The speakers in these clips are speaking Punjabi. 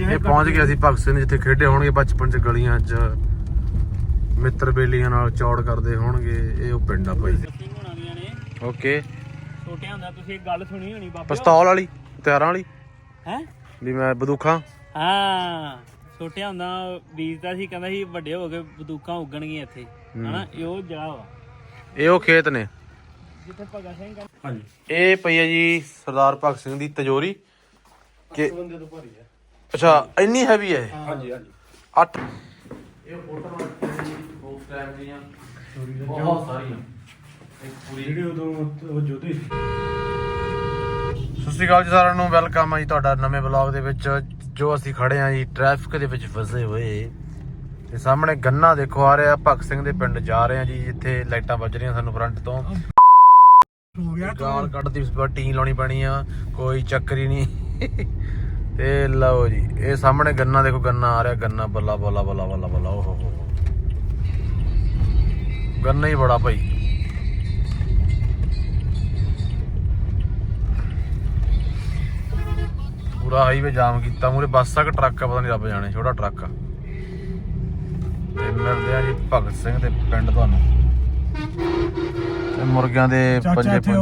ਇਹ ਪਹੁੰਚ ਗਿਆ ਸੀ ਭਗਤ ਸਿੰਘ ਜਿੱਥੇ ਖੇਡੇ ਹੋਣਗੇ ਬਚਪਨ ਚ ਗਲੀਆਂ 'ਚ। ਮਿੱਤਰ ਬੇਲੀਆਂ ਨਾਲ ਚੌੜ ਕਰਦੇ ਹੋਣਗੇ ਇਹ ਉਹ ਪਿੰਡ ਆ ਭਾਈ। ਓਕੇ ਛੋਟਿਆਂ ਹੁੰਦਾ ਤੁਸੀਂ ਇੱਕ ਗੱਲ ਸੁਣੀ ਹੋਣੀ ਬਾਬਾ ਪਿਸਤੌਲ ਵਾਲੀ ਤਿਆਰਾਂ ਵਾਲੀ? ਹੈ? ਵੀ ਮੈਂ ਬੰਦੂਖਾਂ? ਹਾਂ ਛੋਟਿਆਂ ਹੁੰਦਾ ਬੀਜਦਾ ਸੀ ਕਹਿੰਦਾ ਸੀ ਵੱਡੇ ਹੋ ਕੇ ਬਦੂਕਾਂ ਉੱਗਣਗੀਆਂ ਇੱਥੇ। ਹਨਾ ਇਹ ਉਹ ਜਗ੍ਹਾ ਵਾ। ਇਹ ਉਹ ਖੇਤ ਨੇ। ਜਿੱਥੇ ਭਗਤ ਸਿੰਘ ਹਾਂਜੀ ਇਹ ਪਈ ਹੈ ਜੀ ਸਰਦਾਰ ਭਗਤ ਸਿੰਘ ਦੀ ਤਜੋਰੀ। ਕਿ ਅੱਛਾ ਇੰਨੀ ਹੈਵੀ ਹੈ ਹਾਂਜੀ ਹਾਂਜੀ। 8 ਇਹ ਫੋਟੋ ਉਸ ਟਾਈਮ ਦੀਆਂ। ਬਹੁਤ ਸਾਰੀਆਂ। ਇੱਕ ਪੂਰੀ ਜਿਹੜੇ ਉਦੋਂ ਉਹ ਜੋਧੇ ਸੀ। ਸਤਿ ਸ਼੍ਰੀ ਅਕਾਲ ਜੀ ਸਾਰਿਆਂ ਨੂੰ ਵੈਲਕਮ ਹੈ ਜੀ ਤੁਹਾਡਾ ਨਵੇਂ ਵਲੌਗ ਦੇ ਵਿੱਚ। ਜੋ ਅਸੀਂ ਖੜੇ ਆ ਜੀ ਟ੍ਰੈਫਿਕ ਦੇ ਵਿੱਚ ਫਸੇ ਹੋਏ। ਤੇ ਸਾਹਮਣੇ ਗੰਨਾ ਦੇਖੋ ਆ ਰਿਹਾ ਭਗਤ ਸਿੰਘ ਦੇ ਪਿੰਡ ਜਾ ਰਹੇ ਆ ਜੀ ਜਿੱਥੇ ਲਾਈਟਾਂ ਵੱਜ ਰਹੀਆਂ ਸਾਨੂੰ ਫਰੰਟ ਤੋਂ। ਹੋ ਗਿਆ ਗਾਲ ਕੱਢਦੀ ਇਸ ਵਾਰ ਟੀਨ ਲਾਉਣੀ ਪੈਣੀ ਆ ਕੋਈ ਚੱਕਰ ਹੀ ਨਹੀਂ। ਤੇ ਲਓ ਜੀ ਇਹ ਸਾਹਮਣੇ ਗੰਨਾ ਦੇਖੋ ਗੰਨਾ ਆ ਰਿਹਾ ਗੰਨਾ ਬੱਲਾ ਬੱਲਾ ਬੱਲਾ ਬੱਲਾ ਬੱਲਾ ਓਹ ਹੋ ਗੰਨਾ ਹੀ ਬੜਾ ਭਾਈ। ਪੂਰਾ ਹਾਈਵੇ ਜਾਮ ਕੀਤਾ ਮੂਰੇ ਬੱਸ ਆ ਕਿ ਟਰੱਕ ਆ ਪਤਾ ਨਹੀਂ ਰੱਬ ਜਾਣੇ ਛੋਟਾ ਟਰੱਕ ਆ। ਤੇ ਮਿਲਦੇ ਆ ਜੀ ਭਗਤ ਸਿੰਘ ਦੇ ਪਿੰਡ ਤੁਹਾਨੂੰ। ਤੇ ਮੁਰਗਿਆਂ ਦੇ ਪੰਜੇ ਪੰਜੇ।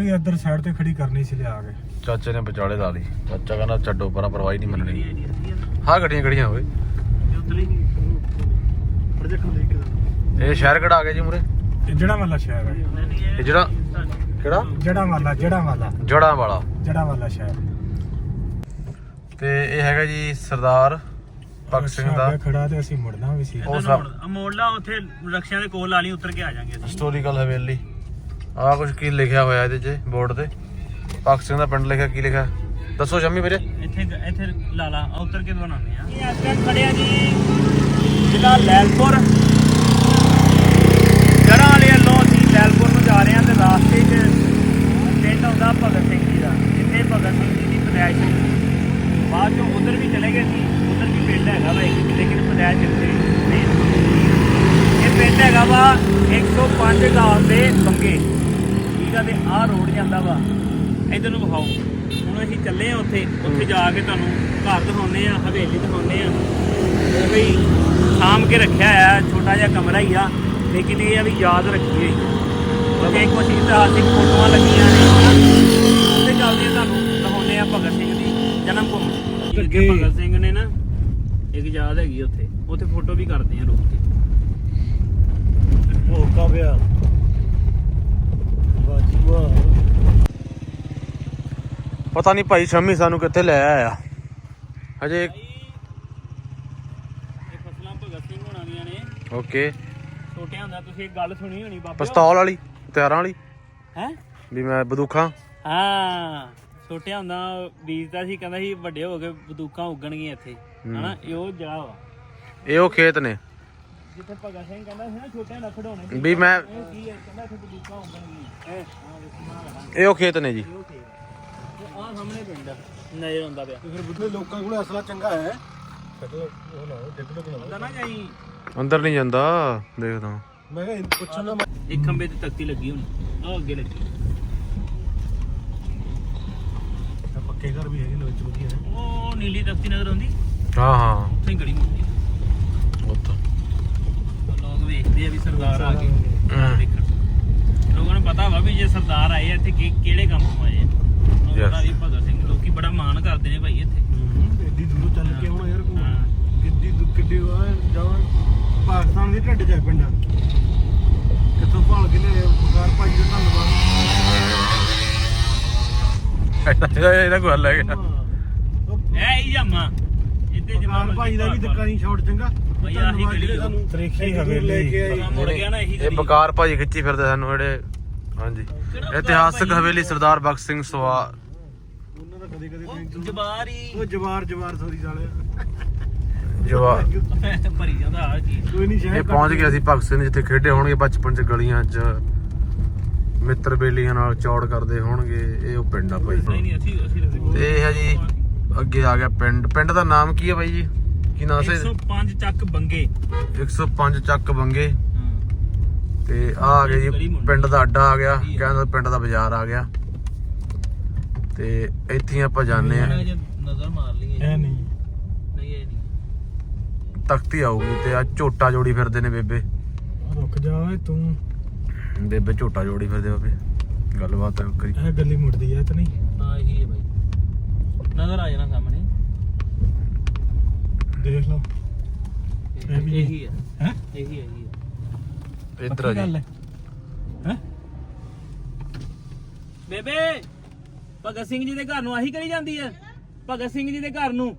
ਹੋ ਰਹੀ ਇੱਧਰ ਸਾਈਡ ਤੇ ਖੜੀ ਕਰਨੀ ਸੀ ਲਿਆ ਕੇ। ਚਾਚੇ ਨੇ ਵਿਚਾਲੇ ਲਾ ਲਈ। ਚਾਚਾ ਕਹਿੰਦਾ ਛੱਡੋ ਪਰਾਂ ਪਰਵਾਹੀ ਨਹੀਂ ਮੰਨਣੀ। ਹਾਂ ਗੱਡੀਆਂ ਗੱਡੀਆਂ ਹੋਵੇ ਉਤਲੀ ਪ੍ਰੋਜੈਕਟ ਨੂੰ ਦੇਖ ਕੇ ਇਹ ਸ਼ਹਿਰ ਕਿਹੜਾ ਆ ਗਿਆ ਜੀ ਮੁਰੇ? ਇਹ ਜਿਹੜਾ ਵਾਲਾ ਸ਼ਹਿਰ ਹੈ। ਇਹ ਜਿਹੜਾ ਕਿਹੜਾ? ਜਿਹੜਾ ਵਾਲਾ ਜਿਹੜਾ ਵਾਲਾ। ਜੜਾਂ ਵਾਲਾ। ਜਿਹੜਾ ਵਾਲਾ ਸ਼ਹਿਰ। ਤੇ ਇਹ ਹੈਗਾ ਜੀ ਸਰਦਾਰ ਭਗਤ ਸਿੰਘ ਦਾ। ਖੜਾ ਤੇ ਅਸੀਂ ਮੁੜਨਾ ਵੀ ਸੀ। ਉਹ ਮੋੜਲਾ ਉੱਥੇ ਰਕਸ਼ਿਆਂ ਦੇ ਕੋਲ ਲਾ ਲਈ ਉਤਰ ਕੇ ਆ ਜਾਾਂਗੇ ਅਸੀਂ। ਹਿਸਟੋਰੀਕਲ ਹਵੇਲੀ। ਆਹ ਕੁਝ ਕੀ ਲਿਖਿਆ ਹੋਇਆ ਇਹਦੇ 'ਚ ਬੋਰਡ ਤੇ? ਭਗਤ ਸਿੰਘ ਦਾ ਪਿੰਡ ਲਿਖਿਆ ਕੀ ਲਿਖਿਆ? ਦੱਸੋ ਸ਼ਮੀ ਵੀਰੇ। ਇੱਥੇ ਇੱਥੇ ਲਾ ਲਾ ਆਹ ਉਤਰ ਕੇ ਬਣਾਉਂਦੇ ਆ ਇਹ ਅੱਜ ਖੜਿਆ ਜੀ ਜ਼ਿਲ੍ਹਾ ਲੈਲਪੁਰ ਜੜਾਂ ਵਾਲੇ ਵੱਲੋਂ ਅਸੀਂ ਲੈਲਪੁਰ ਨੂੰ ਜਾ ਰਹੇ ਹਾਂ ਤੇ ਰਾਸਤੇ 'ਚ ਪਿੰਡ ਆਉਂਦਾ ਭਗਤ ਸਿੰਘ ਜੀ ਦਾ ਜਿੱਥੇ ਭਗਤ ਸਿੰਘ ਜੀ ਦੀ ਪਦਾਇਸ਼ ਹੋਈ ਬਾਅਦ ਚੋਂ ਉਧਰ ਵੀ ਚਲੇ ਗਏ ਸੀ ਉਧਰ ਵੀ ਪਿੰਡ ਹੈਗਾ ਵਾ ਇੱਕ ਲੇਕਿਨ ਪਦਾਇਸ਼ ਇੱਥੇ ਨਹੀਂ ਇਹ ਪਿੰਡ ਹੈਗਾ ਵਾ 105 ਗਾਂਵ ਦੇ ਬੰਗੇ ਠੀਕ ਆ ਤੇ ਆਹ ਰੋਡ ਜਾਂਦਾ ਵਾ। ਇਧਰ ਨੂੰ ਵਿਖਾਓ। ਹੁਣ ਅਸੀਂ ਚੱਲੇ ਆ ਉੱਥੇ। ਉੱਥੇ ਜਾ ਕੇ ਤੁਹਾਨੂੰ ਘਰ ਦਿਖਾਉਨੇ ਆ ਹਵੇਲੀ ਦਿਖਾਉਨੇ ਆ। ਉਹ ਵੀ ਸਾਂਭ ਕੇ ਰੱਖਿਆ ਆ ਛੋਟਾ ਜਿਹਾ ਕਮਰਾ ਹੀ ਆ। ਲੇਕਿਨ ਇਹ ਆ ਵੀ ਯਾਦ ਰੱਖੀਏ। ਉੱਥੇ ਕੁਝ ਇਤਿਹਾਸਿਕ ਫੋਟੋਆਂ ਲੱਗੀਆਂ ਨੇ। ਉੱਥੇ ਚੱਲਦੇ ਆ ਤੁਹਾਨੂੰ ਦਿਖਾਉਨੇ ਆ ਭਗਤ ਸਿੰਘ ਦੀ ਜਨਮ ਭੂਮੀ। ਜਿੱਥੇ ਭਗਤ ਸਿੰਘ ਨੇ ਨਾ ਇੱਕ ਯਾਦ ਹੈਗੀ ਉੱਥੇ। ਉੱਥੇ ਫੋਟੋ ਵੀ ਕਰਦੇ ਆ ਰੁਕ ਕੇ ਹੋ ਕਾ ਪਿਆ ਬਾਜੀ ਵਾਹ। ਪਤਾ ਨਹੀਂ ਭਾਈ ਸ਼ਮੀ ਸਾਨੂੰ ਕਿੱਥੇ ਲੈ ਆਇਆ। ਹਜੇ ਇਹ ਫਸਲਾਂ ਭਗਤ ਸਿੰਘ ਹੋਣਾ ਦੀਆਂ ਨੇ। ਓਕੇ। ਛੋਟਿਆਂ ਹੁੰਦਾ ਤੁਸੀਂ ਇੱਕ ਗੱਲ ਸੁਣੀ ਹੋਣੀ ਬਾਬਾ। ਪਿਸਤੌਲ ਵਾਲੀ ਤਿਆਰਾਂ ਵਾਲੀ। ਹੈ? ਵੀ ਮੈਂ ਬੰਦੂਖਾਂ ਹਾਂ ਛੋਟਿਆਂ ਹੁੰਦਾ ਬੀਜਦਾ ਸੀ ਕਹਿੰਦਾ ਸੀ ਵੱਡੇ ਹੋ ਕੇ ਬਦੂਕਾਂ ਉੱਗਣਗੀਆਂ ਇੱਥੇ। ਹਨਾ ਇਹ ਉਹ ਜਗ੍ਹਾ ਵਾ। ਇਹ ਉਹ ਖੇਤ ਨੇ। ਜਿੱਥੇ ਭਗਤ ਸਿੰਘ ਕਹਿੰਦਾ ਸੀ ਨਾ ਛੋਟਿਆਂ ਦਾ ਵੀ ਮੈਂ ਇਹ ਕੀ ਹੈ? ਕਹਿੰਦਾ ਇੱਥੇ ਬਦੂਕਾਂ ਉੱਗਣਗੀਆਂ। ਇਹ ਹਾਂ ਵੇਖਣਾ ਇਹ ਉਹ ਖੇਤ ਨੇ ਜੀ। ਉਹ ਖੇਤ ਆ। ਆਹ ਸਾਹਮਣੇ ਪਿੰਡ ਆ, ਨਜ਼ਰ ਆਉਂਦਾ ਪਿਆ। ਫਿਰ ਬੁੱਧੇ ਲੋਕਾਂ ਕੋਲ ਅਸਲਾ ਚੰਗਾ ਹੈ। ਉਹ ਨਾ ਡਿੱਗ ਡੁੱਗ ਨਾ ਹੁੰਦਾ ਨਾ ਜਾਈ। ਅੰਦਰ ਨਹੀਂ ਜਾਂਦਾ ਦੇਖਦਾ ਮੈਂ ਕਿਹਾ ਪੁੱਛਣ ਦਾ ਇੱਕ ਖੰਬੇ ਤੇ ਤਖਤੀ ਲੱਗੀ ਹੁਣ। ਆ ਅੱਗੇ ਲੱਗੀ। ਪੱਕੇ ਘਰ ਵੀ ਹੈਗੇ ਨੇ ਵਿੱਚ ਵਧੀਆ ਨੇ ਉਹ ਨੀਲੀ ਤਖਤੀ ਨਜ਼ਰ ਆਉਂਦੀ? ਹਾਂ ਹਾਂ। ਉੱਥੇ ਗੜੀ ਮੁੱਕੀ ਉੱਥੇ। ਲੋਕ ਵੇਖਦੇ ਆ ਵੀ ਸਰਦਾਰ ਆ ਗਏ ਹਮ। ਦੇਖਣ। ਲੋਕਾਂ ਨੂੰ ਪਤਾ ਵਾ ਵੀ ਜੇ ਸਰਦਾਰ ਆਏ ਆ ਇੱਥੇ ਕਿ- ਕਿਹੜੇ ਕੰਮ ਨੂੰ ਆਏ ਆ। ਭਗਤ ਸਿੰਘ ਲੋਕੀ ਬੜਾ ਮਾਣ ਕਰਦੇ ਨੇ ਭਾਈ ਇੱਥੇ। ਐਡੀ ਦੂਰੋਂ ਚੱਲ ਕੇ ਆਉਣਾ ਯਾਰ ਹਾਂ। ਕਿੱਡੀ ਦੂ- ਕਿੱਡੀ ਵਾਰ ਜਾਵਾਂ। ਪਾਕਿਸਤਾਨ ਦੇ ਢੱਡ ਜਾ ਪਿੰਡਾਂ। ਕਿੱਥੋਂ ਭਾਲ ਕੇ ਲੈ ਬਕਾਰ ਭਾਈ ਦਾ ਇਹਦਾ ਇਹਦਾ ਕੋਈ ਹੱਲ ਹੈਗਾ। ਧੰਨਵਾਦ ਐ ਹੀ ਜਾਮਾ। ਇੱਥੇ ਜਮਾ ਬਕਾਰ ਭਾਈ ਦਾ ਵੀ ਧੱਕਾ ਨਹੀਂ ਛੋੜ ਚੰਗਾ। ਭਾਈ ਆਹੀ ਗਲੀ ਆ। ਤਰੀਖੀ ਹਵੇਲੀ ਲੈ ਕੇ ਆਏ। ਮੁੜ ਗਿਆ ਨਾ ਇਹੀ ਇਹ ਗਲੀ ਬਕਾਰ ਭਾਜੀ ਖਿੱਚੀ ਫਿਰਦੇ ਸਾਨੂੰ ਜਿਹੜੇ ਹਾਂਜੀ। ਇਤਿਹਾਸਕ ਹਵੇਲੀ ਸਰਦਾਰ ਬਖਸ਼ ਸਿੰਘ ਸਵਾ ਕਦੇ ਕਦੇ ਟੈਂਸ਼ਨ ਜਬਾਰੀ ਉਹ ਜਵਾਰ ਜਵਾਰ ਸੋਰੀ ਸਾਲੇ ਜਵਾ ਭਰੀ ਜਾਂਦਾ ਆ ਕੀ ਕੋਈ ਨਹੀਂ ਇਹ ਸ਼ਹਿਰ ਪਹੁੰਚ ਗਿਆ ਸੀ ਭਗਤ ਸਿੰਘ ਜਿੱਥੇ ਖੇਡੇ ਹੋਣਗੇ ਬਚਪਨ ਚ ਗਲੀਆਂ 'ਚ। ਮਿੱਤਰ ਬੇਲੀਆਂ ਨਾਲ ਚੌੜ ਕਰਦੇ ਹੋਣਗੇ ਇਹ ਉਹ ਪਿੰਡ ਆ ਭਾਈ। ਨਹੀਂ ਨਹੀਂ ਅਸੀਂ ਅਸੀਂ ਰੱਖਦੇ ਤੇ ਇਹ ਹੈ ਜੀ ਅੱਗੇ ਆ ਗਿਆ ਪਿੰਡ। ਪਿੰਡ ਦਾ ਨਾਮ ਕੀ ਹੈ ਬਾਈ ਜੀ? ਕੀ ਨਾਮ ਸੀ? 105 ਚੱਕ ਬੰਗੇ। 105 ਚੱਕ ਬੰਗੇ। ਹਾਂ। ਤੇ ਆ ਆ ਗਿਆ ਜੀ ਪਿੰਡ ਦਾ ਅੱਡਾ ਆ ਗਿਆ। ਕਹਿੰਦਾ ਪਿੰਡ ਦਾ ਬਾਜ਼ਾਰ ਆ ਗਿਆ। ਤੇ ਇੱਥੇ ਹੀ ਆਪਾਂ ਜਾਂਦੇ ਆ ਨਜ਼ਰ ਮਾਰ ਲਈਏ ਐ ਨਹੀਂ। ਤਖਤੀ ਆਊਗੀ ਤੇ ਆ ਝੋਟਾ ਜੋੜੀ ਫਿਰਦੇ ਨੇ ਬੇਬੇ। ਰੁਕ ਜਾ ਓਏ ਤੂੰ। ਬੇਬੇ ਝੋਟਾ ਜੋੜੀ ਫਿਰਦੇ ਬਾਬੇ। ਗੱਲਬਾਤ ਕਰੀ। ਇਹ ਗੱਲੀ ਮੁੜਦੀ ਐ ਤੇ ਨਹੀਂ। ਹਾਂ ਇਹੀ ਹੈ ਬਾਈ। ਨਜ਼ਰ ਆ ਜਾਣਾ ਸਾਹਮਣੇ। ਦੇਖ ਲਓ ਇਹ ਵੀ- ਇਹੀ ਹੈ। ਹੈ? ਇਹੀ ਹੈ ਇਹੀ ਹੈ। ਇੱਧਰ ਆ ਜੀ। ਹੈ? ਬੇਬੇ! ਭਗਤ ਸਿੰਘ ਜੀ ਦੇ ਘਰ ਨੂੰ ਆਹੀ ਕਰੀ ਜਾਂਦੀ ਹੈ? ਭਗਤ ਸਿੰਘ ਜੀ ਦੇ ਘਰ ਨੂੰ।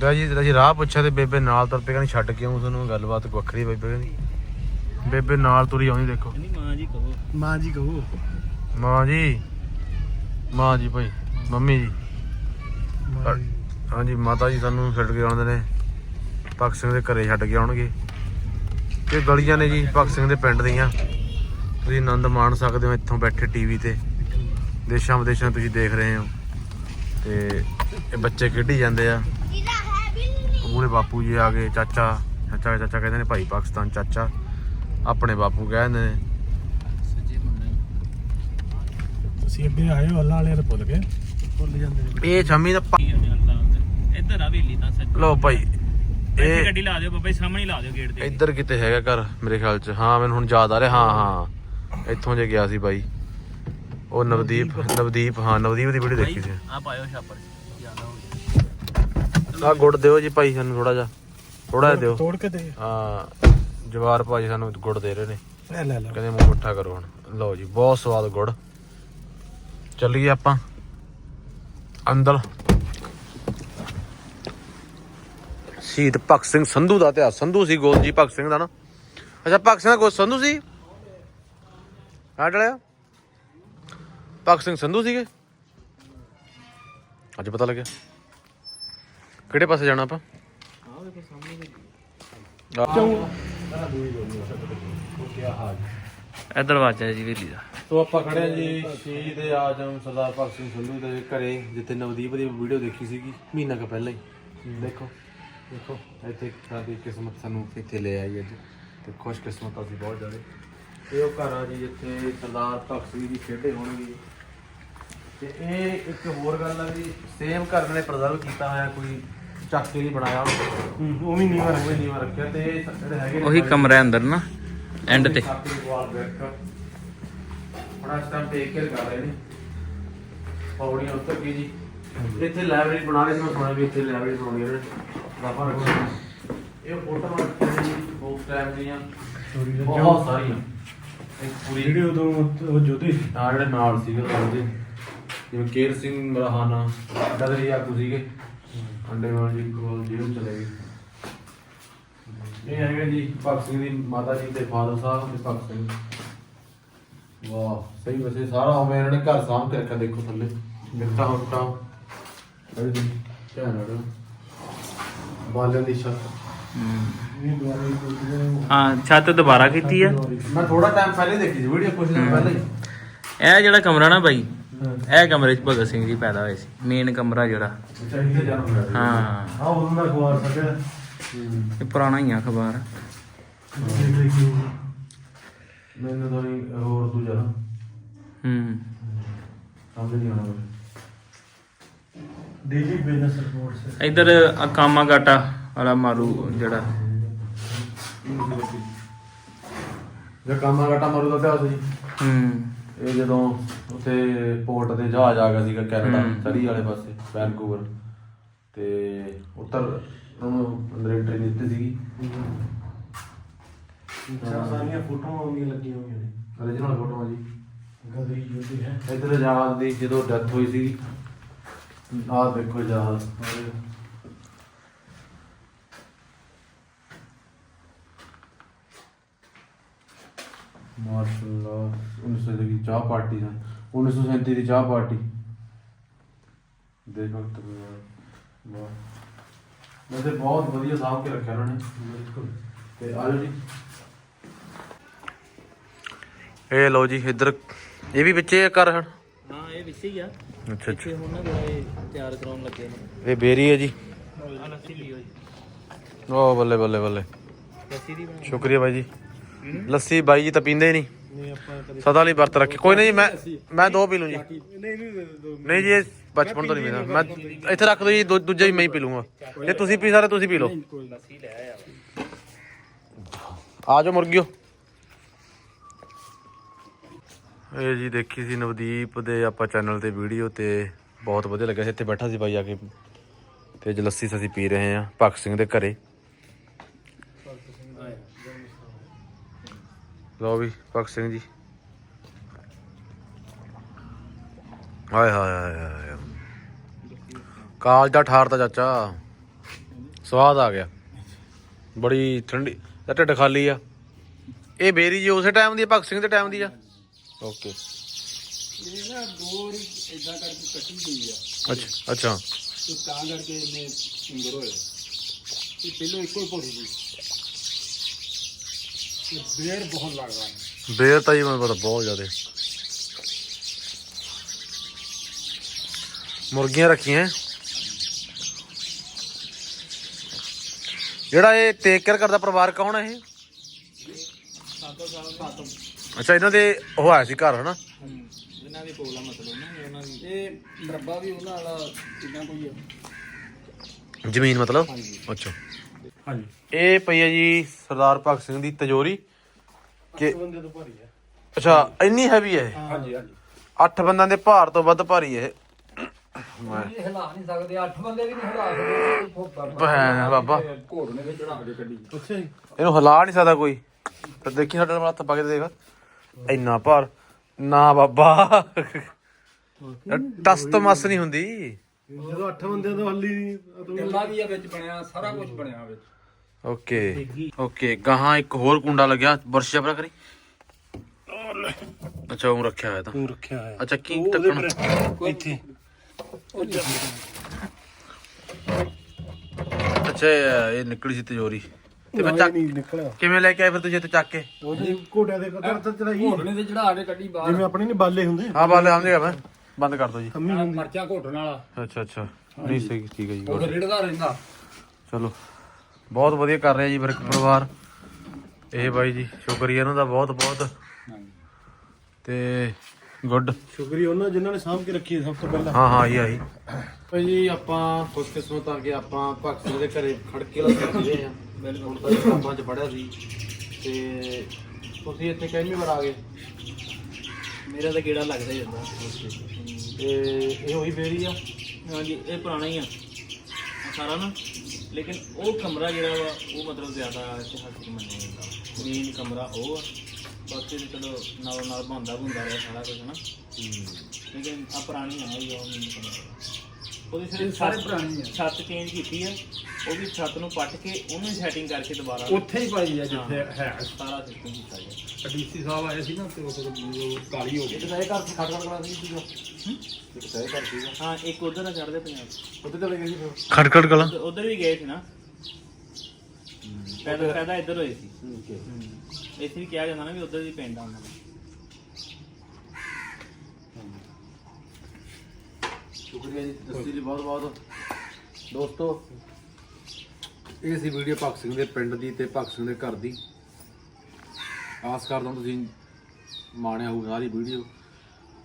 ਦਾ ਜੀ ਦਾ ਜੀ ਰਾਹ ਪੁੱਛਿਆ ਤੇ ਬੇਬੇ ਨਾਲ ਤੁਰ ਪਏ ਕਹਿੰਦੀ ਛੱਡ ਕੇ ਆਉਂ ਤੁਹਾਨੂੰ? ਗੱਲਬਾਤ ਵੱਖਰੀ ਬੇਬੇ ਕਹਿੰਦੀ ਬੇਬੇ ਨਾਲ ਤੁਰੀ ਆਉਂਦੀ ਦੇਖੋ। ਕਹਿੰਦੀ ਮਾਂ ਜੀ ਕਹੋ। ਮਾਂ ਜੀ ਕਹੋ। ਮਾਂ ਜੀ ਮਾਂ ਜੀ ਭਾਈ ਮੰਮੀ ਜੀ। ਹਾਂਜੀ ਮਾਤਾ ਜੀ ਸਾਨੂੰ ਛੱਡ ਕੇ ਆਉਂਦੇ ਨੇ। ਭਗਤ ਸਿੰਘ ਦੇ ਘਰੇ ਛੱਡ ਕੇ ਆਉਣਗੇ। ਇਹ ਗਲੀਆਂ ਨੇ ਜੀ ਭਗਤ ਸਿੰਘ ਦੇ ਪਿੰਡ ਦੀਆਂ। ਤੁਸੀਂ ਆਨੰਦ ਮਾਣ ਸਕਦੇ ਹੋ ਇੱਥੋਂ ਬੈਠੇ ਟੀਵੀ ਤੇ। ਦੇਸ਼ਾਂ ਵਿਦੇਸ਼ਾਂ ਤੁਸੀਂ ਦੇਖ ਰਹੇ ਹੋ। ਤੇ ਇਹ ਬੱਚੇ ਖੇਡੀ ਜਾਂਦੇ ਆ। ਉਹਦੇ ਬਾਪੂ ਜੀ ਆ ਗਏ ਚਾਚਾ ਚਾਚਾ ਚਾਚਾ ਕਹਿੰਦੇ ਨੇ ਭਾਈ ਪਾਕਿਸਤਾਨ ਚਾਚਾ। ਆਪਣੇ ਬਾਪੂ ਕਹਿੰਦੇ ਨੇ। ਸੱਜੇ ਮੁੰਡਾ ਤੁਸੀਂ ਅੱਗੇ ਆਏ ਹੋ ਅੱਲਾ ਵਾਲੇ ਭੁੱਲ ਗਏ। ਭੁੱਲ ਜਾਂਦੇ ਨੇ। ਇਹ ਛੰਮੀ ਦਾ ਇੱਧਰ ਆ ਵੇਲੀ ਤਾਂ ਸੱਜੇ ਲਓ ਭਾਈ ਇਹ ਗੱਡੀ ਲਾ ਦਿਓ ਬਾਬਾ ਜੀ ਸਾਹਮਣੇ ਲਾ ਦਿਓ ਗੇਟ ਦੇ ਇੱਧਰ ਕਿਤੇ ਹੈਗਾ ਘਰ ਮੇਰੇ ਖਿਆਲ ਚ। ਹਾਂ ਮੈਨੂੰ ਹੁਣ ਯਾਦ ਆ ਰਿਹਾ। ਹਾਂ ਹਾਂ। ਇੱਥੋਂ ਜੇ ਗਿਆ ਸੀ ਬਾਈ ਉਹ ਨਵਦੀਪ ਨਵਦੀਪ ਹਾਂ ਨਵਦੀਪ ਦੀ ਵੀਡੀਓ ਦੇਖੀ ਸੀ। ਆ ਪਾਇਓ ਛਾਪਰ ਜ਼ਿਆਦਾ ਹੋ ਗਿਆ। ਆ ਗੁੜ ਦਿਓ ਜੀ ਭਾਈ ਸਾਨੂੰ ਥੋੜਾ ਜਿਹਾ ਥੋੜਾ ਜਿਹਾ ਦਿਓ। ਤੋੜ ਕੇ ਦੇ। ਹਾਂ ਜਵਾਰ ਭਾਜੀ ਸਾਨੂੰ ਗੁੜ ਦੇ ਰਹੇ ਨੇ। ਲੈ ਲੈ ਲੈ। ਕਹਿੰਦੇ ਮੂੰਹ ਮਿੱਠਾ ਕਰੋ ਹੁਣ। ਲਓ ਜੀ ਬਹੁਤ ਸਵਾਦ ਗੁੜ। ਚੱਲੀਏ ਆਪਾਂ ਅੰਦਰ। ਸ਼ਹੀਦ ਭਗਤ ਸਿੰਘ ਸੰਧੂ ਦਾ ਇਤਿਹਾਸ ਸੰਧੂ ਸੀ ਗੋਲ ਜੀ ਭਗਤ ਸਿੰਘ ਦਾ ਨਾ। ਅੱਛਾ ਭਗਤ ਸਿੰਘ ਦਾ ਗੋਲ ਸੰਧੂ ਸੀ? ਆ ਡਲਿਆ ਭਗਤ ਸਿੰਘ ਸੰਧੂ ਸੀਗੇ? ਅੱਜ ਪਤਾ ਲੱਗਿਆ। ਕਿਹੜੇ ਪਾਸੇ ਜਾਣਾ ਆਪਾਂ? ਇੱਧਰ ਵਾਜਾ ਜੀ ਵੇਲੀ ਦਾ। ਸੋ ਆਪਾਂ ਖੜੇ ਹਾਂ ਜੀ ਸ਼ਹੀਦ ਆਜਮ ਸਰਦਾਰ ਭਗਤ ਸਿੰਘ ਸੰਧੂ ਦੇ ਘਰੇ ਜਿੱਥੇ ਨਵਦੀਪ ਦੀ ਵੀਡੀਓ ਦੇਖੀ ਸੀਗੀ ਮਹੀਨਾ ਕੁ ਪਹਿਲਾਂ ਹੀ। ਦੇਖੋ ਦੇਖੋ ਇੱਥੇ ਸਾਡੀ ਕਿਸਮਤ ਸਾਨੂੰ ਇੱਥੇ ਲੈ ਆਈ ਅੱਜ। ਤੇ ਖੁਸ਼ ਕਿਸਮਤ ਅਸੀਂ ਬਹੁਤ ਜ਼ਿਆਦਾ। ਤੇ ਉਹ ਘਰ ਆ ਜੀ ਜਿੱਥੇ ਸਰਦਾਰ ਭਗਤ ਸਿੰਘ ਜੀ ਖੇਡੇ ਹੋਣਗੇ। ਤੇ ਇਹ ਇੱਕ ਹੋਰ ਗੱਲ ਆ ਵੀ ਸੇਮ ਘਰ ਨੇ ਪ੍ਰੀਜ਼ਰਵ ਕੀਤਾ ਹੋਇਆ ਕੋਈ ਚੱਕ ਕੇ ਨਹੀਂ ਬਣਾਇਆ। ਉਹ ਵੀ ਨਹੀਂ ਉਹ ਵੀ ਨਹੀਂ ਰੱਖਿਆ ਤੇ ਇਹ ਜਿਹੜੇ ਹੈਗੇ ਨੇ ਉਹੀ ਕਮਰਾ ਅੰਦਰ ਨਾ ਐਂਡ ਤੇ। ਬੜਾ ਸਟੈਂਪ ਟੇਕ ਕੇ ਕਰ ਰਹੇ ਨੇ। ਪੌੜੀਆਂ ਉੱਤਰ ਕੇ ਜੀ। ਇੱਥੇ ਲਾਇਬ੍ਰੇਰੀ ਬਣਾ ਰਹੇ ਸੀ ਮੈਂ ਸੁਣਿਆ ਵੀ ਇੱਥੇ ਲਾਇਬ੍ਰੇਰੀ ਬਣਾਉਣੀ ਹੈ ਬਾਬਾ ਰੱਖੋ ਇਹ ਫੋਟੋ ਰੱਖਦੇ ਨੇ ਬੁੱਕ ਟਾਈਮ ਦੀਆਂ। ਬਹੁਤ ਸਾਰੀਆਂ। ਇੱਕ ਪੂਰੀ ਵੀਡੀਓ ਤੋਂ ਉਹ ਜੋਦੇ ਜਿਹੜੇ ਨਾਲ ਸੀਗੇ ਉਹਦੇ ਜਿਵੇਂ ਕੇਰ ਸਿੰਘ ਮਰਾਹਾਨਾ ਡਗਰੀ ਆਗੂ ਸੀਗੇ। ਅੰਡੇ ਵਾਲ ਜੀ ਕੋਲ ਜੇਲ੍ਹ ਚਲੇ ਗਏ। ਇਹ ਹੈਗੇ ਜੀ ਭਗਤ ਸਿੰਘ ਦੀ ਮਾਤਾ ਜੀ ਤੇ ਫਾਦਰ ਸਾਹਿਬ ਤੇ ਭਗਤ ਸਿੰਘ। ਵਾਹ ਸਹੀ ਵਸੇ ਸਾਰਾ ਹੋਵੇ ਇਹਨਾਂ ਨੇ ਘਰ ਸਾਂਭ ਕੇ ਰੱਖਿਆ ਦੇਖੋ ਥੱਲੇ। ਦਿੱਤਾ ਹੁੱਟਾ ਬੜੀ ਦੀ ਧਿਆਨ ਨਾਲ। ਬਾਲਿਆਂ ਦੀ ਛੱਤ। ਹਾਂ ਛੱਤ ਦੁਬਾਰਾ ਕੀਤੀ ਆ। ਮੈਂ ਥੋੜਾ ਟਾਈਮ ਪਹਿਲੇ ਦੇਖੀ ਸੀ ਵੀਡੀਓ ਕੁਝ ਦਿਨ ਪਹਿਲਾਂ ਹੀ। ਇਹ ਜਿਹੜਾ ਕਮਰਾ ਨਾ ਬਾਈ ਇਹ ਕਮਰੇ 'ਚ ਭਗਤ ਸਿੰਘ ਜੀ ਪੈਦਾ ਹੋਏ ਸੀ ਮੇਨ ਕਮਰਾ ਜਿਹੜਾ। ਸੀ। ਹਾਂ। ਆ ਉਹਨਾਂ ਦਾ ਖਵਾਰ ਸਕਿਆ ਇਹ ਪੁਰਾਣਾ ਹੀ ਆ ਅਖਬਾਰ। ਮੈਨੂੰ ਤਾਂ ਨਹੀਂ ਹੋਰ ਜਰਾ ਹੂੰ। ਸਮਝ ਨਹੀਂ ਆਉਣਾ ਡੇਲੀ ਬਿਜ਼ਨਸ ਰਿਪੋਰਟਸ ਇੱਧਰ ਕਾਮਾ ਗਾਟਾ ਵਾਲਾ ਮਾਰੂ ਜਿਹੜਾ। ਜੇ ਕਾਮਾ ਘਟਾ ਮਾਰੂ ਦਾ ਇਤਿਹਾਸ ਜੀ। ਹੂੰ। ਇਹ ਜਦੋਂ ਉੱਥੇ ਪੋਰਟ ਤੇ ਜਹਾਜ਼ ਆ ਗਿਆ ਸੀਗਾ ਕੈਨੇਡਾ। ਸਰੀ ਵਾਲੇ ਪਾਸੇ ਵੈਨਕੂਵਰ ਤੇ ਉੱਤਰ ਉਹਨੂੰ ਅੰਦਰ ਐਂਟਰੀ ਦਿੱਤੀ ਸੀਗੀ। ਸਾਰੀਆਂ ਫੋਟੋਆਂ ਆਉਂਦੀਆਂ ਲੱਗੀਆਂ ਹੋਈਆਂ ਨੇ। Origignal ਫੋਟੋ ਜੀ। ਗਦਰੀ ਜੋਦੇ ਹੈ। ਇੱਧਰ ਜਹਾਜ਼ ਦੀ ਜਦੋਂ ਡੈਥ ਹੋਈ ਸੀ ਆਹ ਦੇਖੋ ਜਹਾਜ਼। ਮਾਰਸ਼ਲ 1900 ਦੀ ਚਾਹ ਪਾਰਟੀ ਦਾ 1937 ਦੀ ਚਾਹ ਪਾਰਟੀ। ਦੇਖੋ ਤੁਸੀਂ ਵਾਹ ਵੈਸੇ ਬਹੁਤ ਵਧੀਆ ਸਾਂਭ ਕੇ ਰੱਖਿਆ ਉਹਨਾਂ ਨੇ। ਬਿਲਕੁਲ। ਤੇ ਆਜੋ ਜੀ। ਇਹ ਲਓ ਜੀ ਇੱਧਰ ਇਹ ਵੀ ਵਿੱਚੇ ਕਰ ਹਨ ਹਾਂ ਇਹ ਵਿੱਚ ਹੀ ਆ। ਅੱਛਾ ਅੱਛਾ। ਹੁਣ ਨਾ ਤਿਆਰ ਕਰਾਉਣ ਲੱਗੇ ਨੇ। ਇਹ ਬੇਰੀ ਹੈ ਜੀ। ਆ ਲੱਸੀ ਲਿਓ ਜੀ। ਓ ਬੱਲੇ ਬੱਲੇ ਬੱਲੇ। ਲੱਸੀ ਦੀ ਬਣਾ ਸ਼ੁਕਰੀਆ ਬਾਈ ਜੀ। ਲੱਸੀ ਬਾਈ ਜੀ ਤਾਂ ਪੀਂਦੇ ਨਹੀਂ। ਨਹੀਂ ਆਪਾਂ ਕਦੇ ਸਦਾ ਲਈ ਵਰਤ ਰੱਖੇ। ਕੋਈ ਨਹੀਂ ਮੈਂ ਮੈਂ ਦੋ ਪੀ ਲੂੰ ਜੀ। ਨਹੀਂ ਨਹੀਂ ਦੇ ਦੋ ਨਹੀਂ ਜੀ ਇਹ ਬਚਪਨ ਤੋਂ ਨਹੀਂ ਪੀਂਦਾ। ਮੈਂ ਇੱਥੇ ਰੱਖ ਦੋ ਜੀ ਦੂ- ਦੂਜਾ ਹੀ ਮੈਂ ਹੀ ਪੀ ਲੂੰਗਾ। ਜੇ ਤੁਸੀਂ ਪੀ ਸਾਰੇ ਤੁਸੀਂ ਪੀ ਲਓ। ਲੈ ਆਇਆ। ਆ ਜਾਓ ਮੁਰਗਿਓ। ਇਹ ਜੀ ਦੇਖੀ ਸੀ ਨਵਦੀਪ ਦੇ ਆਪਾਂ ਚੈਨਲ ਤੇ ਵੀਡੀਓ ਤੇ ਬਹੁਤ ਵਧੀਆ ਲੱਗਿਆ ਸੀ। ਇੱਥੇ ਬੈਠਾ ਸੀ ਬਾਈ ਆ ਕੇ। ਤੇ ਅੱਜ ਲੱਸੀ ਅਸੀਂ ਪੀ ਰਹੇ ਹਾਂ। ਭਗਤ ਸਿੰਘ ਦੇ ਘਰੇ। ਲਓ ਵੀ ਭਗਤ ਸਿੰਘ ਜੀ। ਹਾਏ ਹਾਏ ਹਾਏ ਹਾਏ ਕਾਲ ਦਾ ਠਾਰਤਾ ਚਾਚਾ ਸਵਾਦ ਆ ਗਿਆ। ਬੜੀ ਠੰਡੀ ਢਿੱਡ ਖਾਲੀ ਆ। ਇਹ ਬੇਰੀ ਜੀ ਉਸੇ ਟਾਈਮ ਦੀ ਆ, ਭਗਤ ਸਿੰਘ ਦੇ ਟਾਈਮ ਦੀ ਆ? ਓਕੇ ਇਹ ਨਾ ਦੋ ਇਦਾਂ ਕਰਕੇ ਕੱਟੀ ਗਈ ਆ ਅੱਛਾ ਅੱਛਾ। ਤੇ ਤਾਂ ਕਰਕੇ ਇਹਨੇ ਸਿੰਗਰ ਹੋਏ ਇਹ ਪਹਿਲੋਂ ਇੱਕੋ ਹੀ ਪੌੜੀ ਸੀ। ਇਹ ਬੇਰ ਬਹੁਤ ਲੱਗਦਾ ਹੈ। ਬੇਰ ਤਾਂ ਜੀ ਮੈਨੂੰ ਪਤਾ ਬਹੁਤ ਜ਼ਿਆਦੇ। ਮੁਰਗੀਆਂ ਰੱਖੀਆਂ ਜਿਹੜਾ ਇਹ ਟੇਕ ਕੇਅਰ ਕਰਦਾ ਪਰਿਵਾਰ ਕੌਣ ਹੈ ਇਹ? ਸਾਤੋਂ ਸਾਲ ਸਾਤੋਂ ਅੱਛਾ ਇਹਨਾਂ ਦੇ ਉਹ ਆਇਆ ਸੀ ਘਰ ਹਨਾ? ਇਹਨਾਂ ਦੀ ਕੋਲਾ ਮਤਲਬ ਨਾ ਉਹਨਾਂ ਦੀ ਇਹ ਮਰੱਬਾ ਵੀ ਉਹਨਾਂ ਵਾਲਾ ਕਿੰਨਾ ਕੋਈ ਆ। ਜ਼ਮੀਨ ਮਤਲਬ? ਅੱਛਾ। ਹਾਂਜੀ। ਇਹ ਪਈ ਹੈ ਜੀ ਸਰਦਾਰ ਭਗਤ ਸਿੰਘ ਦੀ ਤਜੋਰੀ। ਕਿ ਬੰਦੇ ਤੋਂ ਭਾਰੀ ਆ ਅੱਛਾ ਇੰਨੀ ਹੈਵੀ ਹੈ ਹਾਂਜੀ ਹਾਂਜੀ। 8 ਬੰਦਿਆਂ ਦੇ ਭਾਰ ਤੋਂ ਵੱਧ ਭਾਰੀ ਹੈ ਇਹ। ਹਿਲਾ ਨਹੀਂ ਸਕਦੇ 8 ਬੰਦੇ ਵੀ ਨਹੀਂ ਹਿਲਾ ਸਕਦੇ ਭੈਣ ਬਾਬਾ। ਘੋੜ ਨੇ ਵਿੱਚ ਚੜਾ ਕੇ ਕੱਢੀ। ਅੱਛਾ ਜੀ। ਇਹਨੂੰ ਹਿਲਾ ਨਹੀਂ ਸਕਦਾ ਕੋਈ। ਤੇ ਦੇਖੀ ਸਾਡੇ ਨਾਲ ਹੱਥ ਪਾ ਕੇ ਦੇਖ। ਇੰਨਾ ਭਾਰ। ਨਾ ਬਾਬਾ। ਟਸ ਤੋਂ ਮਸ ਨਹੀਂ ਹੁੰਦੀ। ਜਦੋਂ 8 ਬੰਦਿਆਂ ਤੋਂ ਹੱਲੀ ਨਹੀਂ ਗੱਲਾਂ ਵੀ ਆ ਵਿੱਚ ਬਣਿਆ ਸਾਰਾ ਕੁਝ ਬਣਿਆ ਵਿੱਚ। ਓਕੇ। ਓਕੇ ਗਾਹਾਂ ਇੱਕ ਹੋਰ ਕੁੰਡਾ ਲੱਗਿਆ। ਬਰਸ਼ਾ ਪਰ ਕਰੀ। ਅੱਛਾ ਉਹ ਰੱਖਿਆ ਹੋਇਆ ਤਾਂ। ਤੂੰ ਰੱਖਿਆ ਹੋਇਆ। ਅੱਛਾ ਕੀ ਟੱਕਣ? ਇੱਥੇ। ਅੱਛਾ ਇਹ ਇਹ ਨਿਕਲੀ ਸੀ ਤਜੋਰੀ। ਤੇ ਮੈਂ ਚੱਕ ਨਹੀਂ ਨਿਕਲਿਆ। ਕਿਵੇਂ ਲੈ ਕੇ ਆਏ ਫਿਰ ਤੁਸੀਂ ਇੱਥੇ ਚੱਕ ਕੇ? ਉਹਦੀ ਘੋੜਿਆਂ ਦੇ ਕਦਰ ਤਾਂ ਚੜਾਈ। ਘੋੜ ਨੇ ਤੇ ਚੜਾ ਕੇ ਕੱਢੀ ਬਾਹਰ। ਜਿਵੇਂ ਆਪਣੇ ਨੇ ਬਾਲੇ ਹੁੰਦੇ। ਹਾਂ ਬਾਲੇ ਆਉਂਦੇ ਮੈਂ। ਬੰਦ ਕਰ ਦੋ ਜੀ। ਮਰਚਾਂ ਘੋਟਣ ਵਾਲਾ। ਅੱਛਾ ਅੱਛਾ। ਨਹੀਂ ਸਹੀ ਠੀਕ ਹੈ ਜੀ ਉਹ ਰਿੜਦਾ ਰਹਿੰਦਾ। ਚਲੋ। ਬਹੁਤ ਵਧੀਆ ਕਰ ਰਿਹਾ ਜੀ ਫਿਰ ਪਰਿਵਾਰ। ਇਹ ਬਾਈ ਜੀ ਸ਼ੁਕਰੀਆ ਇਹਨਾਂ ਦਾ ਬਹੁਤ ਬਹੁਤ। ਤੇ ਗੁੱਡ। ਸ਼ੁਕਰੀਆ ਉਹਨਾਂ ਜਿਨ੍ਹਾਂ ਨੇ ਸਾਂਭ ਕੇ ਰੱਖੀ ਹੈ ਸਭ ਤੋਂ ਪਹਿਲਾਂ। ਹਾਂ ਹਾਂ ਇਹ ਆਈ। ਭਾਈ ਜੀ ਆਪਾਂ ਖੁਸ਼ਕਿਸਮਤ ਆ ਕਿ ਆਪਾਂ ਭਗਤ ਸਿੰਘ ਦੇ ਘਰੇ ਖੜ ਕੇ ਲੱਗੇ ਸੀਗੇ ਆ ਬਿਲਕੁਲ ਤਾਂ ਕਿਤਾਬਾਂ 'ਚ ਪੜਿਆ ਸੀ। ਤੇ ਤੁਸੀਂ ਇੱਥੇ ਕਿੰਨੀ ਵਾਰ ਆ ਗਏ? ਮੇਰਾ ਤਾਂ ਕੀੜਾ ਲੱਗਦਾ ਹੀ ਜਾਂਦਾ। ਤੇ ਇਹ ਉਹੀ ਬੇਰੀ ਆ? ਹਾਂਜੀ ਇਹ ਪੁਰਾਣਾ ਹੀ ਆ। ਸਾਰਾ ਨਾ? ਲੇਕਿਨ ਉਹ ਕਮਰਾ ਜਿਹੜਾ ਵਾ ਉਹ ਮਤਲਬ ਜ਼ਿਆਦਾ ਇਤਿਹਾਸਿਕ ਮੰਨਿਆ ਜਾਂਦਾ। ਮੇਨ ਕਮਰਾ ਉਹ ਆ। ਬਾਕੀ ਤੇ ਚਲੋ ਨਾਲ ਨਾਲ ਬੰਦਾ ਹੁੰਦਾ ਰਿਹਾ ਸਾਰਾ ਕੁਝ ਨਾ ਲੇਕਿਨ ਆ ਪੁਰਾਣੀ ਆ ਉਹ ਮੇਨ ਕਮਰਾ। ਉਹਦੀ ਸਿਰਫ ਸਾਰੇ ਪੁਰਾਣੀ ਆ। ਛੱਤ ਚੇਂਜ ਕੀਤੀ ਆ। ਉਹ ਵੀ ਛੱਤ ਨੂੰ ਪੱਟ ਕੇ ਉਹਨੂੰ ਸੈਟਿੰਗ ਕਰਕੇ ਦੁਬਾਰਾ ਉੱਥੇ ਹੀ ਪਾਈ ਆ ਜਿੱਥੇ ਹੈ ਸਾਰਾ ਸਿਸਟਮ ਕੀਤਾ ਗਿਆ। ਡੀਸੀ ਸਾਹਿਬ ਆਏ ਸੀ ਨਾ ਤੇ ਉਹ ਕਾਲੀ ਹੋ ਗਈ। ਇਹ ਤਾਂ ਇਹ ਘਰ ਖੜ ਖੜ ਕਰਾ ਸੀ। ਸੀਗਾ ਇਹ ਤਾਂ ਇਹ ਘਰ ਸੀਗਾ ਹਾਂ ਇੱਕ ਉਧਰ ਆ ਚੜਦੇ ਪੰਜਾਬ। ਉੱਥੇ ਚਲੇ ਗਏ ਸੀ ਫਿਰ। ਖੜਖੜ ਕਲਾ ਉਧਰ ਵੀ ਗਏ ਸੀ ਨਾ। ਪੈਦਾ ਪੈਦਾ ਇੱਧਰ ਹੋਏ ਸੀ। ਠੀਕ ਹੈ। ਇੱਥੇ ਵੀ ਕਿਹਾ ਜਾਂਦਾ ਨਾ ਵੀ ਉਧਰ ਵੀ ਪਿੰਡ ਆ ਉਹਨਾਂ ਦਾ। ਸ਼ੁਕਰੀਆ ਜੀ ਦੱਸੀ ਲਈ ਬਹੁਤ ਬਹੁਤ। ਦੋਸਤੋ ਇਹ ਸੀ ਵੀਡੀਓ ਭਗਤ ਸਿੰਘ ਦੇ ਪਿੰਡ ਦੀ ਤੇ ਭਗਤ ਸਿੰਘ ਦੇ ਘਰ ਦੀ। ਆਸ ਕਰਦਾ ਤੁਸੀਂ ਮਾਣਿਆ ਹੋਊ ਸਾਰੀ ਵੀਡੀਓ।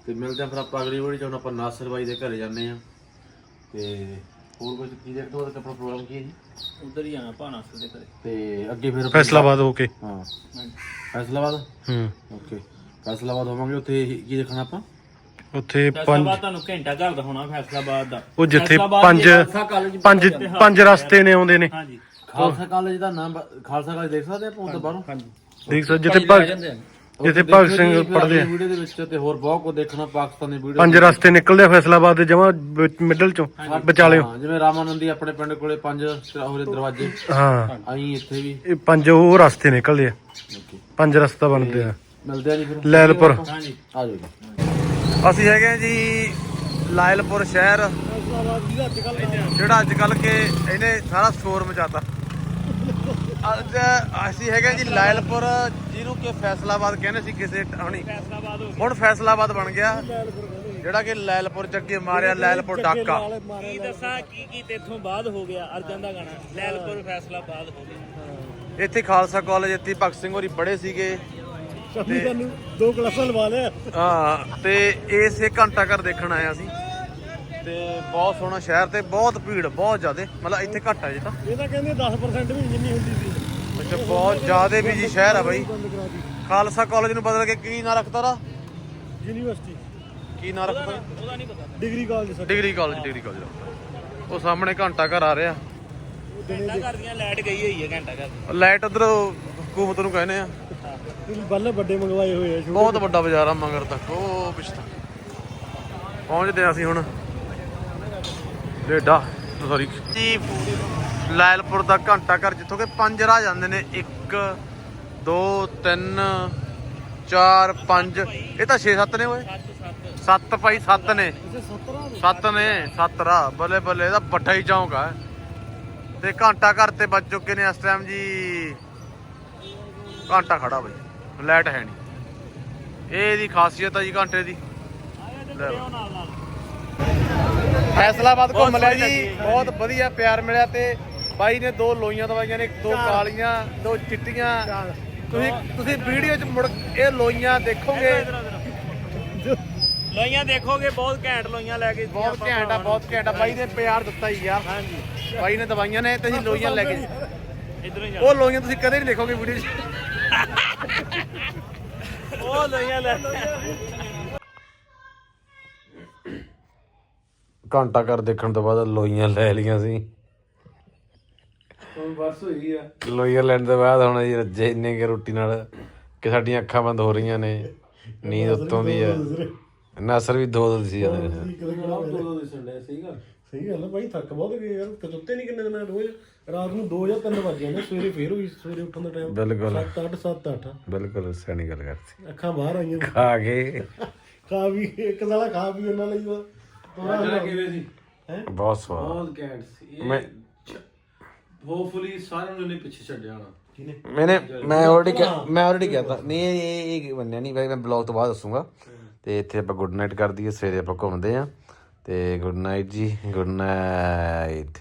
ਤੇ ਮਿਲਦੇ ਹਾਂ ਫਿਰ ਆਪਾਂ ਅਗਲੀ ਵੀਡੀਓ ਚ ਹੁਣ ਆਪਾਂ ਨਾਸਰ ਬਾਈ ਦੇ ਘਰੇ ਜਾਂਦੇ ਆ ਤੇ ਹੋਰ ਕੁਝ ਕੀ ਦੇਖਦੇ ਹੋ? ਤਾਂ ਆਪਣਾ ਪ੍ਰੋਗਰਾਮ ਕੀ ਹੈ ਜੀ? ਉਧਰ ਹੀ ਆਣਾ ਭਾਨਾਸਰ ਦੇ ਘਰੇ। ਤੇ ਅੱਗੇ ਫਿਰ ਫੈਸਲਾਬਾਦ ਹੋ ਕੇ। ਹਾਂ। ਹਾਂਜੀ। ਫੈਸਲਾਬਾਦ? ਹੂੰ। ਓਕੇ। ਫੈਸਲਾਬਾਦ ਹੋਵਾਂਗੇ ਉੱਥੇ ਕੀ ਦੇਖਣਾ ਆਪਾਂ? ਉੱਥੇ ਫੈਸਲਾਬਾਦ ਤੁਹਾਨੂੰ ਘੰਟਾ ਘਰ ਦਾ ਹੋਣਾ ਫੈਸਲਾਬਾਦ ਦਾ। ਉਹ ਜਿੱਥੇ ਫੈਸਲਾਬਾਦ ਪੰਜ ਦੀ ਪੰਜ ਪੰਜ ਰਸਤੇ ਨੇ ਆਉਂਦੇ ਨੇ। ਹਾਂਜੀ। ਖਾਲਸਾ ਕਾਲਜ ਦਾ ਨਾਮ ਬ- ਖਾਲਸਾ ਕਾਲਜ ਦੇਖ ਸਕਦੇ ਆਪਾਂ ਉਹ ਤੋਂ ਬਾਹਰੋਂ? ਦੇਖ ਸਕਦੇ ਜਿੱਥੇ ਭਗ ਜਿੱਥੇ ਭਗਤ ਸਿੰਘ ਪੜਦੇ ਆ। ਵੀਡੀਓ ਦੇ ਵਿੱਚ ਤੇ ਹੋਰ ਬਹੁਤ ਕੁਝ ਦੇਖਣਾ ਪਾਕਿਸਤਾਨੀ ਵੀਡੀਓ ਪੰਜ ਰਸਤੇ ਨਿਕਲਦੇ ਆ ਫੈਸਲਾਬਾਦ ਦੇ ਜਮਾ ਮਿਡਲ ਚੋਂ ਵਿਚਾਲਿਓ ਹਾਂ ਜਿਵੇਂ ਰਾਮਾਨੰਦੀ ਆਪਣੇ ਪਿੰਡ ਕੋਲੇ ਪੰਜ ਉਹਦੇ ਦਰਵਾਜ਼ੇ। ਹਾਂ। ਆਈ ਇੱਥੇ ਵੀ। ਇਹ ਪੰਜ ਉਹ ਰਸਤੇ ਨਿਕਲਦੇ ਆ। ਪੰਜ ਰਸਤਾ ਬਣਦੇ ਆ। ਮਿਲਦੇ ਆ ਜੀ ਫਿਰ। ਲੈਲਪੁਰ। ਹਾਂਜੀ ਆ ਜਾਓ ਜੀ। ਅਸੀਂ ਹੈਗੇ ਆ ਜੀ ਲਾਇਲਪੁਰ ਸ਼ਹਿਰ। ਜਿਹੜਾ ਅੱਜ ਕੱਲ ਕੇ ਇਹਨੇ ਸਾਰਾ ਸਟੋਰ ਮਚਾਤਾ। ਅੱਜ ਅਸੀਂ ਹੈਗੇ ਜੀ ਲਾਇਲਪੁਰ ਜਿਹਨੂੰ ਕਿ ਫੈਸਲਾਬਾਦ ਕਹਿੰਦੇ ਸੀ ਕਿਸੇ ਹਣੀ। ਫੈਸਲਾਬਾਦ ਹੋ ਹੁਣ ਫੈਸਲਾਬਾਦ ਬਣ ਗਿਆ। ਜਿਹੜਾ ਕਿ ਲਾਇਲਪੁਰ ਚ ਅੱਗੇ ਮਾਰਿਆ ਲਾਇਲਪੁਰ ਡਾਕਾ। ਕੀ ਦੱਸਾਂ ਕੀ ਕੀ ਤੇਥੋਂ ਬਾਅਦ ਹੋ ਗਿਆ ਅਰਜਨ ਦਾ ਗਾਣਾ। ਲੈਲਪੁਰ ਫੈਸਲਾਬਾਦ ਹੋ ਗਿਆ। ਇੱਥੇ ਖਾਲਸਾ ਕਾਲਜ ਇੱਥੇ ਭਗਤ ਸਿੰਘ ਹੋਰੀ ਪੜ੍ਹੇ ਸੀਗੇ। ਸ਼ਮੀ ਤੁਹਾਨੂੰ ਦੋ ਕਲਾਸਾਂ ਲਵਾ ਲਿਆ। ਹਾਂ ਤੇ ਇਸੇ ਘੰਟਾ ਘਰ ਦੇਖਣ ਆਇਆ ਸੀ। ਤੇ ਬਹੁਤ ਸੋਹਣਾ ਸ਼ਹਿਰ ਤੇ ਬਹੁਤ ਭੀੜ ਬਹੁਤ ਜ਼ਿਆਦੇ। ਮਤਲਬ ਇੱਥੇ ਘੱਟ ਹੈ ਜੀ ਤਾਂ। ਇਹ ਤਾਂ ਕਹਿੰਦੇ 10% ਵੀ ਜਿੰਨੀ ਹੁੰਦੀ ਸੀ। ਅੱਛਾ ਬਹੁਤ ਜ਼ਿਆਦੇ ਬਿਜ਼ੀ ਸ਼ਹਿਰ ਆ ਬਾਈ। ਖਾਲਸਾ ਕਾਲਜ ਨੂੰ ਬਦਲ ਕੇ ਕੀ ਨਾਂ ਰੱਖਤਾ ਰਾ ਯੂਨੀਵਰਸਿਟੀ ਕੀ ਨਾਂ ਰੱਖਤਾ? ਉਹਦਾ ਨਹੀਂ ਪਤਾ। Degree college sir. Degree college degree college ਉਹ ਸਾਹਮਣੇ ਘੰਟਾ ਘਰ ਆ ਰਿਹਾ। ਘੰਟਾ ਘਰ ਦੀਆਂ ਲਾਈਟ ਗਈ ਹੋਈ ਹੈ ਘੰਟਾ ਘਰ। ਲਾਈਟ ਉਧਰ ਹਕੂਮਤ ਨੂੰ ਕਹਿੰਦੇ ਆ। ਬੱਲੇ ਵੱਡੇ ਮੰਗਵਾਏ ਹੋਏ ਆ ਬਹੁਤ ਵੱਡਾ ਬਾਜ਼ਾਰ ਆ ਮਗਰ ਤੱਕ ਉਹ ਪਿਛਤਾ ਪਹੁੰਚਦੇ ਆ ਅਸੀਂ ਹੁਣ। ਡੇਡਾ ਸੌਰੀ ਜੀ, ਲਾਇਲਪੁਰ ਦਾ ਘੰਟਾ ਘਰ ਜਿੱਥੋਂ ਕਿ ਪੰਜ ਰਾਹ ਜਾਂਦੇ ਨੇ। 1 2 3 4 5 ਇਹ ਤਾਂ 6 7 ਨੇ ਓਏ। 7 ਭਾਈ 7 ਨੇ। ਇਸੇ 17 ਨੇ 7 ਨੇ 7 ਰਾਹ। ਬੱਲੇ ਬੱਲੇ ਇਹਦਾ ਵੱਡਾ ਹੀ ਚੌਂਕ ਆ। ਤੇ ਘੰਟਾ ਘਰ ਤੇ ਵੱਜ ਚੁੱਕੇ ਨੇ ਇਸ ਟਾਈਮ ਜੀ। ਘੰਟਾ ਖੜਾ ਬਈ, ਲਾਈਟ ਹੈ ਨਹੀਂ। ਇਹ ਇਹਦੀ ਖਾਸੀਅਤ ਆ ਜੀ ਘੰਟੇ ਦੀ। ਲੈ ਨਾਲ ਨਾਲ ਫੈਸਲਾਬਾਦ ਘੁੰਮ ਲਿਆ ਜੀ। ਬਹੁਤ ਵਧੀਆ ਪਿਆਰ ਮਿਲਿਆ ਤੇ ਬਾਈ ਨੇ ਦੋ ਲੋਈਆਂ ਦਵਾਈਆਂ ਨੇ ਦੋ ਕਾਲੀਆਂ ਦੋ ਚਿੱਟੀਆਂ। ਤੁਸੀਂ ਤੁਸੀਂ ਵੀਡੀਓ 'ਚ ਮੁੜ ਇਹ ਲੋਈਆਂ ਦੇਖੋਗੇ। ਲੋਈਆਂ ਦੇਖੋਗੇ ਬਹੁਤ ਘੈਂਟ ਲੋਈਆਂ ਲੈ ਕੇ ਬਹੁਤ ਘੈਂਟ ਆ ਬਹੁਤ ਘੈਂਟ ਆ। ਬਾਈ ਨੇ ਪਿਆਰ ਦਿੱਤਾ ਹੀ ਯਾਰ ਹਾਂਜੀ। ਬਾਈ ਨੇ ਦਵਾਈਆਂ ਨੇ ਤੇ ਅਸੀਂ ਲੋਈਆਂ ਲੈ ਕੇ ਇਧਰੋਂ ਜਾ ਉਹ ਲੋਈਆਂ ਤੁਸੀਂ ਕਦੇ ਨਹੀਂ ਦੇਖੋਗੇ ਵੀਡੀਓ 'ਚ। ਉਹ ਲੋਈਆਂ ਲੈ ਘੰਟਾ ਘਰ ਦੇਖਣ ਤੋਂ ਬਾਅਦ ਲੋਈਆਂ ਲੈ ਲਈਆਂ ਸੀ। ਹੁਣ ਬਸ ਹੋਈ ਆ। ਲੋਈਆਂ ਲੈਣ ਤੋਂ ਬਾਅਦ ਹੁਣ ਜੀ ਰੱਜੇ ਇੰਨੇ ਕਿ ਰੋਟੀ ਨਾਲ ਕਿ ਸਾਡੀਆਂ ਅੱਖਾਂ ਬੰਦ ਹੋ ਰਹੀਆਂ ਨੇ ਨੀਂਦ ਉੱਤੋਂ ਦੀ ਆ। ਨਸਰ ਵੀ ਦੋ ਦੋ ਸੀ ਜਾਂਦੇ ਨੇ ਦੋ ਦਿਸਣ ਦੇ ਸਹੀ ਗੱਲ। ਸਹੀ ਗੱਲ ਆ ਭਾਈ ਥੱਕ ਬਹੁਤ ਗਏ ਯਾਰ ਕਤੁੱਤੇ ਨਹੀਂ ਕਿੰਨੇ ਦਿਨ ਰੋਜ਼। ਰਾਤ ਨੂੰ 2 ਜਾਂ 3 ਵਜ ਜਾਂਦੇ ਸਵੇਰੇ ਫੇਰ ਹੋਈ ਸਵੇਰੇ ਉੱਠਣ ਦਾ ਟਾਈਮ ਬਿਲਕੁਲ। 7 8 7 8 ਬਿਲਕੁਲ ਸਿਆਣੀ ਗੱਲ ਕਰਤੀ। ਅੱਖਾਂ ਬਾਹਰ ਆਈਆਂ। ਖਾ ਕੇ ਖਾ ਵੀ ਇੱਕ ਸਾਲਾ ਖਾ ਵੀ ਉਹਨਾਂ ਲਈ ਵਾ। ਤੋਰਾ ਕਿਵੇਂ ਸੀ? ਬਹੁਤ ਸਵਾਦ। ਬਹੁਤ ਘੈਂਟ ਸੀ। ਮੈਂ ਹੋਪਫੁਲੀ ਸਾਰਿਆਂ ਨੂੰ ਇਹਨੇ ਪਿੱਛੇ ਛੱਡਿਆ ਹੋਣਾ। ਮੈਨੇ ਮੈਂ ਆਲਰੇਡੀ ਮੈਂ ਆਲਰੇਡੀ ਕਹਿਤਾ ਨਹੀਂ ਇਹ ਇਹ ਇਹ ਬੰਨਿਆ ਨਹੀਂ ਭਾਈ ਮੈਂ ਬਲੌਗ ਤੋਂ ਬਾਅਦ ਦੱਸੂਗਾ। ਤੇ ਇੱਥੇ ਆਪਾਂ ਗੁੱਡ ਨਾਈਟ ਕਰ ਦਈਏ। ਸਵੇਰੇ ਆਪਾਂ ਘੁੰਮਦੇ ਆ। ਤੇ ਗੁੱਡ ਨਾਈਟ ਜੀ। Good night